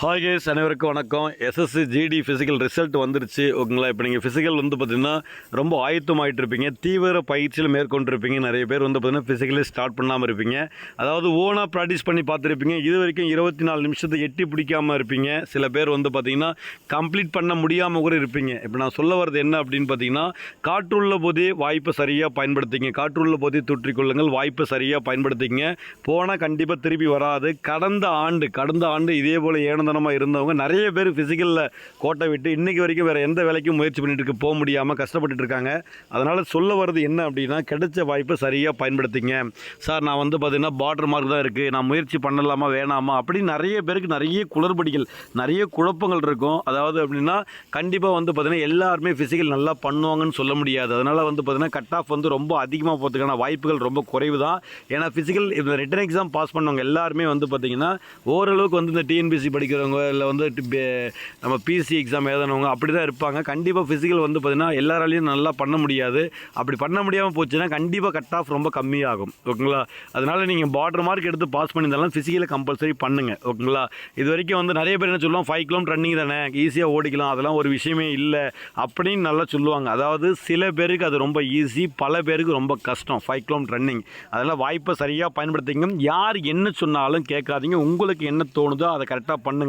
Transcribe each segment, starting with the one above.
Hi guys அனைவருக்கும் வணக்கம். SSC GD physical result வந்துருச்சு. ஓகேங்களா? இப்போ நீங்கள் ஃபிசிக்கல் வந்து பார்த்திங்கன்னா ரொம்ப ஆயத்தமாயிட்டு இருப்பீங்க தீவிர பயிற்சியில் மேற்கொண்டிருப்பீங்க. நிறைய பேர் வந்து பார்த்தீங்கன்னா ஃபிசிக்கலே ஸ்டார்ட் பண்ணாமல் இருப்பீங்க. அதாவது ஓனாக ப்ராக்டிஸ் பண்ணி பார்த்துருப்பீங்க. இது வரைக்கும் இருபத்தி நாலு நிமிஷத்தை எட்டி பிடிக்காமல் இருப்பீங்க. சில பேர் வந்து பார்த்திங்கன்னா கம்ப்ளீட் பண்ண முடியாமல் கூட இருப்பீங்க. இப்போ நான் சொல்ல வர்றது என்ன அப்படின்னு பார்த்தீங்கன்னா காற்றுள்ள போதே வாய்ப்பை சரியாக பயன்படுத்திங்க. காற்றுள்ள போதே தொற்றிக்கொள்ளுங்கள். வாய்ப்பை சரியாக பயன்படுத்திங்க. போனால் கண்டிப்பாக திருப்பி வராது. கடந்த ஆண்டு கடந்த ஆண்டு இதே போல் ஏனந்தனமாக இருந்தவங்க நிறைய பேர் ஃபிசிக்கலில் கோட்டை விட்டு இன்றைக்கி வரைக்கும் வேறு எந்த வேலைக்கும் முயற்சி பண்ணிட்டு போக முடியாமல் கஷ்டப்பட்டு இருக்காங்க. அதனால் சொல்ல வர்றது என்ன அப்படின்னா கிடைச்ச வாய்ப்பை சரியாக பயன்படுத்திங்க. சார் நான் வந்து பார்த்தீங்கன்னா பார்டர் மார்க் தான் இருக்குது நான் முயற்சி பண்ணலாமா வேணாமா? அப்படின்னு நிறைய பேருக்கு நிறைய குளறுபடிகள் நிறைய குழப்பங்கள் இருக்கும். அதாவது அப்படின்னா கண்டிப்பாக வந்து பார்த்திங்கன்னா எல்லாருமே ஃபிசிக்கல் நல்லா பண்ணுவாங்கன்னு சொல்ல முடியாது. அதனால் வந்து பார்த்திங்கன்னா கட் ஆஃப் வந்து ரொம்ப அதிகமாக போகிறதுக்கான வாய்ப்புகள் ரொம்ப குறைவு தான் ஏன்னா ஃபிசிக்கல் இந்த ரிட்டன் எக்ஸாம் பாஸ் பண்ணவங்க எல்லாருமே வந்து பார்த்தீங்கன்னா ஓரளவுக்கு வந்து இந்த டிஎன்பிசி படிக்கிறவங்க இல்லை வந்து நம்ம பிசி எக்ஸாம் எழுதினவங்க அப்படி தான் இருப்பாங்க. கண்டிப்பாக ஃபிசிக்கல் வந்து பார்த்திங்கன்னா எல்லாராலையும் நல்லா பண்ண முடியாது. அப்படி பண்ண முடியாமல் போச்சுன்னா கண்டிப்பாக கட் ஆஃப் ரொம்ப கம்மியாகும். ஓகேங்களா? அதனால் நீங்கள் பார்டர் மார்க் எடுத்து பாஸ் பண்ணியிருந்தாலும் ஃபிசிக்கலை கம்பல்சரி பண்ணுங்கள் ஓகேங்களா? இது வரைக்கும் வந்து நிறைய பேர் என்ன சொல்லுவோம் ஃபைவ் கிலோமீட்டர் ரன்னிங் தானே ஈஸியாக ஓடிக்கலாம். அதெல்லாம் ஒரு விஷயமே இல்லை. அப்படின்னு நல்லா சொல்லுவாங்க. அதாவது சில பேருக்கு அது ரொம்ப ஈஸி பல பேருக்கு ரொம்ப கஷ்டம் ஃபைவ் கிலோமீட்டர் ரன்னிங் அதெல்லாம் வாய்ப்பை சரியாக பயன்படுத்திங்க. யார் என்ன சொன்னாலும் கேட்காதீங்க. உங்களுக்கு என்ன தோணுதோ அதை கரெக்டாக பண்ணுங்கள்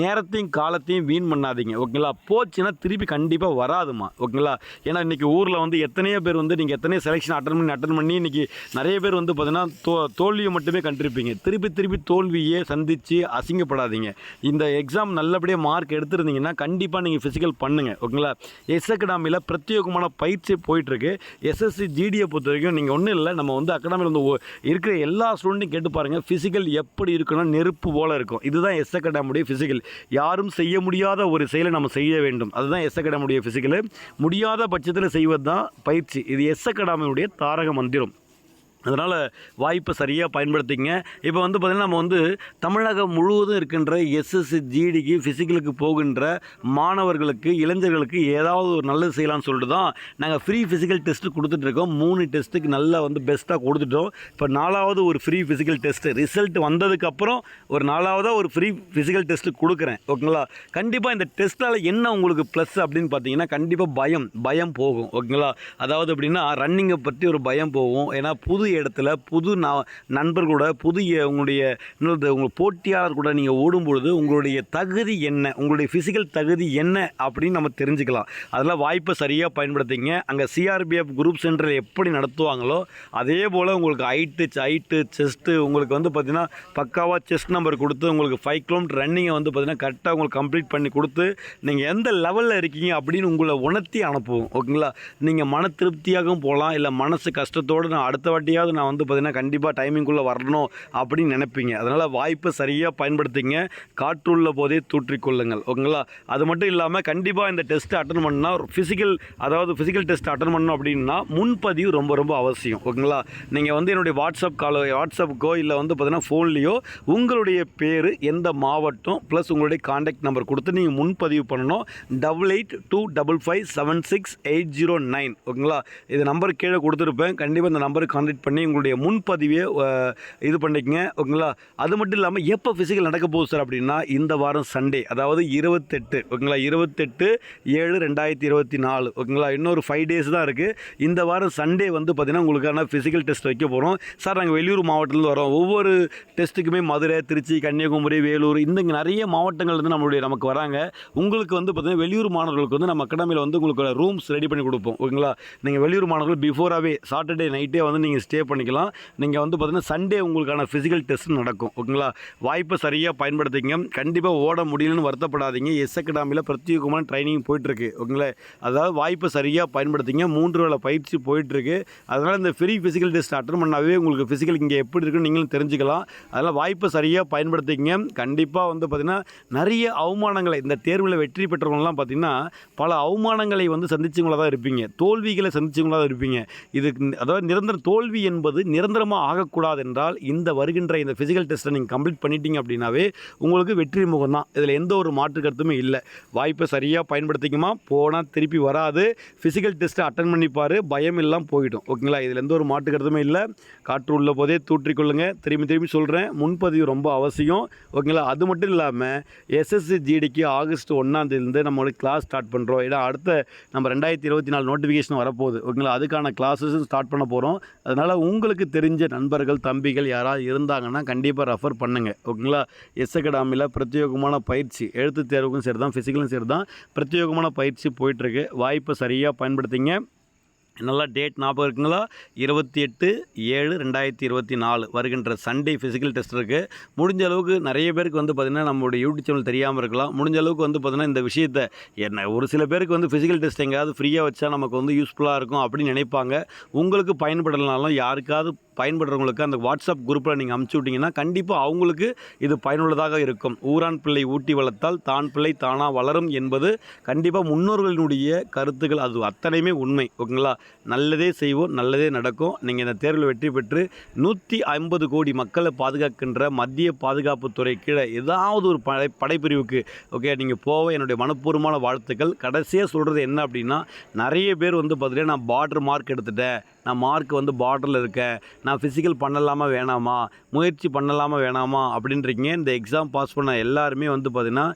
நேரத்தையும் காலத்தையும் வீண் பண்ணாதீங்க. ஓகேங்களா? போச்சுன்னா திருப்பி கண்டிப்பாக வராதுமா ஓகேங்களா? ஏன்னா இன்றைக்கி ஊரில் வந்து எத்தனையோ பேர் வந்து நீங்கள் எத்தனையோ செலெக்ஷன் அட்டன் பண்ணி அட்டன் பண்ணி இன்றைக்கி நிறைய பேர் வந்து பார்த்தீங்கன்னா தோ தோல்வியை மட்டுமே கண்டிருப்பீங்க. திருப்பி திருப்பி தோல்வியே சந்தித்து அசிங்கப்படாதீங்க. இந்த எக்ஸாம் நல்லபடியாக மார்க் எடுத்திருந்தீங்கன்னா கண்டிப்பாக நீங்கள் ஃபிசிக்கல் பண்ணுங்கள் ஓகேங்களா? எஸ் அகடாமியில் பிரத்யேகமான பயிற்சி போயிட்டுருக்கு. எஸ்எஸ்சி ஜிடியை பொறுத்த வரைக்கும் நீங்கள் ஒன்றும் இல்லை. நம்ம வந்து அகாடமியில் வந்து இருக்கிற எல்லா ஸ்டூடெண்ட்டையும் கேட்டு பாருங்கள் ஃபிசிக்கல் எப்படி இருக்குன்னா நெருப்பு போல் இருக்கும். இதுதான் எஸ் அகாடமியுடைய ஃபிசிக்கல் யாரும் செய்ய முடியாத ஒரு செயலை நம்ம செய்ய வேண்டும். அதுதான் எஸ்ஸக்கடாமுடைய ஃபிசிக்கல் முடியாத பட்சத்தில் செய்வது தான் பயிற்சி. இது எஸ் தாரக மந்திரம். அதனால் வாய்ப்பை சரியாக பயன்படுத்திங்க இப்போ வந்து பார்த்திங்கன்னா நம்ம வந்து தமிழகம் முழுவதும் இருக்கின்ற எஸ்எஸ்சி ஜிடிக்கு ஃபிசிக்கலுக்கு போகின்ற மாணவர்களுக்கு இளைஞர்களுக்கு ஏதாவது ஒரு நல்லது செய்யலாம்னு சொல்லிட்டு தான் நாங்கள் ஃப்ரீ ஃபிசிக்கல் டெஸ்ட்டு கொடுத்துட்ருக்கோம் மூணு டெஸ்ட்டுக்கு நல்லா வந்து பெஸ்ட்டாக கொடுத்துட்டோம். இப்போ நாலாவது ஒரு ஃப்ரீ ஃபிசிக்கல் டெஸ்ட்டு ரிசல்ட் வந்ததுக்கப்புறம் ஒரு நாலாவதாக ஒரு ஃப்ரீ ஃபிசிக்கல் டெஸ்ட்டு கொடுக்குறேன். ஓகேங்களா? கண்டிப்பாக இந்த டெஸ்ட்டால் என்ன உங்களுக்கு ப்ளஸ் அப்படின்னு பார்த்தீங்கன்னா கண்டிப்பாக பயம் பயம் போகும். ஓகேங்களா? அதாவது அப்படின்னா ரன்னிங்கை பற்றி ஒரு பயம் போகும். ஏன்னா புது இடத்துல புது ந நண்பர்களோட புதிய உங்களுடைய இன்னொரு உங்கள் போட்டியாளர் கூட நீங்கள் ஓடும்பொழுது உங்களுடைய தகுதி என்ன? உங்களுடைய ஃபிசிக்கல் தகுதி என்ன? அப்படின்னு நம்ம தெரிஞ்சுக்கலாம். அதில் வாய்ப்பை சரியாக பயன்படுத்திங்க. அங்கே சிஆர்பிஎஃப் குரூப் சென்டரில் எப்படி நடத்துவாங்களோ அதே போல் உங்களுக்கு ஹைட்டு ஹைட்டு செஸ்ட்டு உங்களுக்கு வந்து பார்த்திங்கன்னா பக்காவாக செஸ்ட் நம்பர் கொடுத்து உங்களுக்கு ஃபைவ் கிலோமீட்டர் ரன்னிங்கை வந்து பார்த்திங்கன்னா கரெக்டாக உங்களுக்கு கம்ப்ளீட் பண்ணி கொடுத்து நீங்கள் எந்த லெவலில் இருக்கீங்க அப்படின்னு உங்களை உணர்த்தி அனுப்புவோம். ஓகேங்களா? நீங்கள் மன திருப்தியாகவும் போகலாம். இல்லை மனசு கஷ்டத்தோடு நான் அடுத்த எப்படியாவது நான் வந்து பார்த்திங்கன்னா கண்டிப்பாக டைமிங்குள்ளே வரணும் அப்படின்னு நினைப்பீங்க. அதனால் வாய்ப்பை சரியாக பயன்படுத்திங்க. காற்றுள்ள போதே தூற்றிக்கொள்ளுங்கள் ஓகேங்களா? அது மட்டும் இல்லாமல் கண்டிப்பாக இந்த டெஸ்ட்டை அட்டன் பண்ணால் ஃபிசிக்கல் அதாவது ஃபிசிக்கல் டெஸ்ட் அட்டன் பண்ணணும் அப்படின்னா முன்பதிவு ரொம்ப ரொம்ப அவசியம். ஓகேங்களா? நீங்கள் வந்து என்னுடைய வாட்ஸ்அப் காலோ வாட்ஸ்அப்புக்கோ இல்லை வந்து பார்த்தீங்கன்னா ஃபோன்லேயோ உங்களுடைய பேர் எந்த மாவட்டம் ப்ளஸ் உங்களுடைய காண்டாக்ட் நம்பர் கொடுத்து நீங்கள் முன்பதிவு பண்ணணும். Double eight two double five seven six eight zero nine ஓகேங்களா? இது நம்பர் கீழே கொடுத்துருப்பேன். கண்டிப்பாக இந்த நம்பருக்கு கான்டாக்ட் பண்ணி உங்களுடைய முன்பதிவை இது பண்ணிக்கங்க ஓகேங்களா? அது மட்டும் இல்லாமல் எப்போ ஃபிசிக்கல் நடக்க போகுது சார் அப்படின்னா இந்த வாரம் சண்டே அதாவது இருபத்தெட்டு ஓகேங்களா? இருபத்தெட்டு ஏழு ரெண்டாயிரத்தி இருபத்தி நாலு ஓகேங்களா? இன்னொரு ஃபைவ் டேஸ் தான் இருக்குது இந்த வாரம் சண்டே வந்து பார்த்திங்கன்னா உங்களுக்கான ஃபிசிக்கல் டெஸ்ட் வைக்க போகிறோம் சார் நாங்கள் வெளியூர் மாவட்டத்தில் வரோம். ஒவ்வொரு டெஸ்ட்டுக்குமே மதுரை திருச்சி கன்னியாகுமரி வேலூர் இந்த நிறைய மாவட்டங்கள்லேருந்து நம்மளுடைய நமக்கு வராங்க. உங்களுக்கு வந்து பார்த்திங்கன்னா வெளியூர் மாணவர்களுக்கு வந்து நம்ம அகாடமியில் வந்து உங்களுக்கு ரூம்ஸ் ரெடி பண்ணி கொடுப்போம் ஓகேங்களா? நீங்கள் வெளியூர் மாணவர்கள் பிஃபோராகவே சாட்டர்டே நைட்டே வந்து நீங்கள் ஸ்டே பண்ணிக்கலாம். நீங்கள் வந்து பார்த்தீங்கன்னா சண்டே உங்களுக்கான ஃபிசிக்கல் டெஸ்ட் நடக்கும். ஓகேங்களா? வாய்ப்பை சரியாக பயன்படுத்திங்க கண்டிப்பாக ஓட முடியலன்னு வருத்தப்படாதீங்க. எஸ் அகாடமியில் பிரத்யேகமான ட்ரைனிங் போயிட்டுருக்கு. ஓகேங்களா? அதாவது வாய்ப்பை சரியாக பயன்படுத்திங்க மூன்று வேளை பயிற்சி போயிட்டுருக்கு. அதனால் இந்த ஃப்ரீ ஃபிசிக்கல் டெஸ்ட் அட்டன் பண்ணாவே உங்களுக்கு ஃபிசிக்கல் இங்கே எப்படி இருக்குன்னு நீங்களும் தெரிஞ்சுக்கலாம். அதனால் வாய்ப்பை சரியாக பயன்படுத்திங்க கண்டிப்பாக வந்து பார்த்திங்கன்னா நிறைய அவமானங்களை இந்த தேர்வில் வெற்றி பெற்றவங்களாம் பார்த்திங்கன்னா பல அவமானங்களை வந்து சந்திச்சவங்களாக தான் இருப்பீங்க. தோல்விகளை சந்திச்சவங்களா தான் இருப்பீங்க. இதுக்கு அதாவது நிரந்தர தோல்வி என்பது நிரந்தரமாக ஆகக்கூடாது என்றால் இந்த வருகின்ற இந்த ஃபிசிக்கல் டெஸ்ட்டை நீங்கள் கம்ப்ளீட் பண்ணிட்டீங்க அப்படின்னாவே உங்களுக்கு வெற்றி முகம் தான். இதில் எந்த ஒரு மாற்று கருத்துமே இல்லை. வாய்ப்பை சரியாக பயன்படுத்திக்குமா? போனால் திருப்பி வராது. ஃபிசிக்கல் டெஸ்ட்டை அட்டன் பண்ணிப்பார். பயம் எல்லாம் போயிடும். ஓகேங்களா? இதில் எந்த ஒரு மாற்று கருத்துமே இல்லை. காற்று உள்ள போதே தூற்றிக்கொள்ளுங்க. திரும்பி திரும்பி சொல்கிறேன் முன்பதிவு ரொம்ப அவசியம். ஓகேங்களா? அது மட்டும் இல்லாமல் எஸ்எஸ்சி ஜிடிக்கு ஆகஸ்ட் ஒன்றாந்தேதிலேருந்து நம்மளோட கிளாஸ் ஸ்டார்ட் பண்ணுறோம் ஏன்னா அடுத்த நம்ம ரெண்டாயிரத்தி இருபத்தி நாலு நோட்டிஃபிகேஷன் வரப்போகுது. ஓகேங்களா? அதுக்கான கிளாஸஸும் ஸ்டார்ட் பண்ண போகிறோம் அதனால் உங்களுக்கு தெரிஞ்ச நண்பர்கள் தம்பிகள் யாராவது இருந்தாங்கன்னா கண்டிப்பாக ரெஃபர் பண்ணுங்கள் ஓகேங்களா? எஸ் அகாடமியில் பிரத்யேகமான பயிற்சி எழுத்து தேர்வுக்கும் சரி தான் ஃபிசிக்கலும் சரி தான் பிரத்யேகமான பயிற்சி போயிட்டுருக்கு. வாய்ப்பை சரியாக பயன்படுத்திங்க. நல்லா டேட் ஞாபகம் இருக்குங்களா? இருபத்தி எட்டு ஏழு ரெண்டாயிரத்தி இருபத்தி நாலு வருகின்ற சண்டே ஃபிசிக்கல் டெஸ்ட் இருக்குது முடிஞ்ச அளவுக்கு நிறைய பேருக்கு வந்து பார்த்திங்கன்னா நம்மளுடைய யூடியூப் சேனல் தெரியாமல் இருக்கலாம். முடிஞ்ச அளவுக்கு வந்து பார்த்திங்கன்னா இந்த விஷயத்தை என்ன ஒரு சில பேருக்கு வந்து ஃபிசிக்கல் டெஸ்ட் எங்கேயாவது ஃப்ரீயாக வச்சா நமக்கு வந்து யூஸ்ஃபுல்லாக இருக்கும் அப்படின்னு நினைப்பாங்க. உங்களுக்கு பயன்படலைனாலும் யாருக்காவது பயன்படுறவங்களுக்கு அந்த வாட்ஸ்அப் குரூப்பில் நீங்கள் அமுச்சு விட்டிங்கன்னா கண்டிப்பாக அவங்களுக்கு இது பயனுள்ளதாக இருக்கும். ஊரான் பிள்ளை ஊட்டி வளர்த்தால் தான் பிள்ளை தானாக வளரும் என்பது கண்டிப்பாக முன்னோர்களினுடைய கருத்துக்கள். அது அத்தனையுமே உண்மை. ஓகேங்களா? நல்லதே செய்வோம் நல்லதே நடக்கும். நீங்கள் இந்த தேர்வில் வெற்றி பெற்று நூற்றி ஐம்பது கோடி மக்களை பாதுகாக்கின்ற மத்திய பாதுகாப்புத்துறை கீழே ஏதாவது ஒரு படை படைப்பிரிவுக்கு ஓகே நீங்கள் போக என்னுடைய மனப்பூர்வமான வாழ்த்துக்கள். கடைசியாக சொல்கிறது என்ன அப்படின்னா நிறைய பேர் வந்து பார்த்தீங்கன்னா நான் பார்டர் மார்க் எடுத்துட்டேன். நான் மார்க் வந்து பார்டரில் இருக்கேன். நான் ஃபிசிக்கல் பண்ணலாமா வேணாமா? முயற்சி பண்ணலாமா வேணாமா? அப்படின்றீங்க. இந்த எக்ஸாம் பாஸ் பண்ண எல்லாருமே வந்து பார்த்திங்கன்னா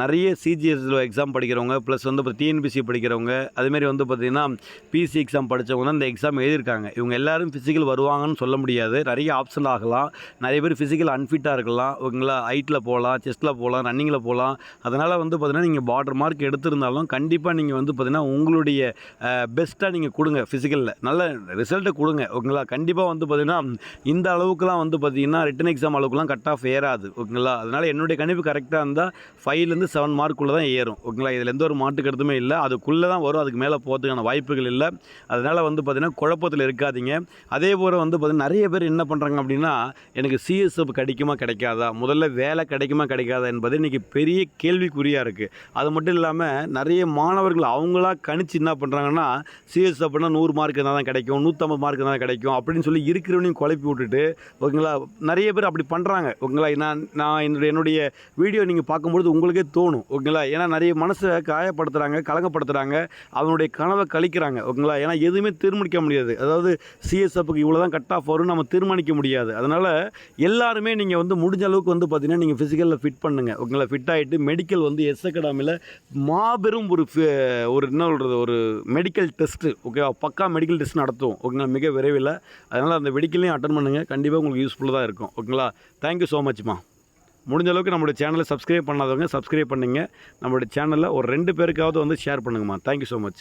நிறைய சிஜிஎஸ்ல எக்ஸாம் படிக்கிறவங்க ப்ளஸ் வந்து இப்போ டிஎன்பிசி படிக்கிறவங்க அதுமாரி வந்து பார்த்திங்கன்னா பிசி எக்ஸாம் படித்தவங்க தான் இந்த எக்ஸாம் எழுதியிருக்காங்க. இவங்க எல்லாரும் ஃபிசிக்கல் வருவாங்கன்னு சொல்ல முடியாது. நிறைய ஆப்ஷன் ஆகலாம். நிறைய பேர் ஃபிசிக்கல் அன்ஃபிட்டாக இருக்கலாம். ஓகேங்களா ஹைட்டில் போகலாம் செஸ்ட்டில் போகலாம் ரன்னிங்கில் போகலாம். அதனால் வந்து பார்த்திங்கன்னா நீங்கள் பார்டர் மார்க் எடுத்திருந்தாலும் கண்டிப்பாக நீங்கள் வந்து பார்த்திங்கன்னா உங்களுடைய பெஸ்ட்டாக நீங்கள் கொடுங்க ஃபிசிக்கலில் நல்ல ரிசல்ட்டை கொடுங்க. ஓகேங்களா? கண்டிப்பாக வந்து பார்த்திங்கன்னா இந்த அளவுக்குலாம் வந்து பார்த்திங்கன்னா ரிட்டன் எக்ஸாம் அளவுக்குலாம் கட் ஆஃப் ஏறாது. ஓகேங்களா? அதனால் என்னுடைய கணிப்பு கரெக்டாக இருந்தால் ஃபைவ்லேருந்து செவன் மார்க்குள்ளே தான் ஏறும். ஓகேங்களா? இதில் எந்த ஒரு மாட்டு கருத்துமே இல்லை. அதுக்குள்ளே தான் வரும். அதுக்கு மேலே போகிறதுக்கான வாய்ப்புகள் இல்லை. அதனால் வந்து பார்த்திங்கன்னா குழப்பத்தில் இருக்காதீங்க. அதே போல் வந்து பார்த்திங்கன்னா நிறைய பேர் என்ன பண்ணுறாங்க அப்படின்னா எனக்கு சிஎஸ்எஃப் கிடைக்குமா கிடைக்காதா? முதல்ல வேலை கிடைக்குமா கிடைக்காதா என்பது இன்றைக்கி பெரிய கேள்விக்குறியாக இருக்குது அது மட்டும் இல்லாமல் நிறைய மாணவர்கள் அவங்களா கணிச்சு என்ன பண்ணுறாங்கன்னா சிஎஸ்எஃப்னா நூறு மார்க் இருந்தால் தான் கிடைக்கும். கிடைக்கும் நூற்றம்பது மார்க் தான் கிடைக்கும் அப்படின்னு சொல்லி இருக்கிறவனையும் குழப்பி விட்டுட்டு ஓகேங்களா? நிறைய பேர் அப்படி பண்ணுறாங்க ஓகேங்களா? நான் நான் என்னுடைய என்னுடைய வீடியோ நீங்கள் பார்க்கும்பொழுது உங்களுக்கே தோணும் ஓகேங்களா? ஏன்னா நிறைய மனசை காயப்படுத்துகிறாங்க கலங்கப்படுத்துகிறாங்க அவனுடைய கனவை கழிக்கிறாங்க ஓகேங்களா? ஏன்னா எதுவுமே தீர்மானிக்க முடியாது. அதாவது சிஎஸ்எஃப்க்கு இவ்வளோ தான் கட் ஆஃப் வரும்னு நம்ம தீர்மானிக்க முடியாது. அதனால் எல்லாருமே நீங்கள் வந்து முடிஞ்ச அளவுக்கு வந்து பார்த்தீங்கன்னா நீங்கள் ஃபிசிக்கலில் ஃபிட் பண்ணுங்கள் ஓகேங்களா? ஃபிட் ஆகிட்டு மெடிக்கல் வந்து எஸ் அகாடமியில் மாபெரும் ஒரு ஒரு என்ன சொல்கிறது ஒரு மெடிக்கல் டெஸ்ட்டு ஓகேவா? பக்கா மெடிக்கல் டெஸ்ட் நடத்துவோம் ஓகேங்களா? மிக விரைவில். அதனால் அந்த வெடிக்கலையும் அட்டன் பண்ணுங்கள் கண்டிப்பாக உங்களுக்கு யூஸ்ஃபுல்லாக தான் இருக்கும். ஓகேங்களா? தேங்க்யூ ஸோ மச்மா முடிஞ்ச அளவுக்கு நம்மளுடைய சேனலை சப்ஸ்கிரைப் பண்ணாதவங்க சப்ஸ்கிரைப் பண்ணுங்க. நம்மளுடைய சேனலில் ஒரு ரெண்டு பேருக்காவது வந்து share பண்ணுங்கம்மா. Thank you so much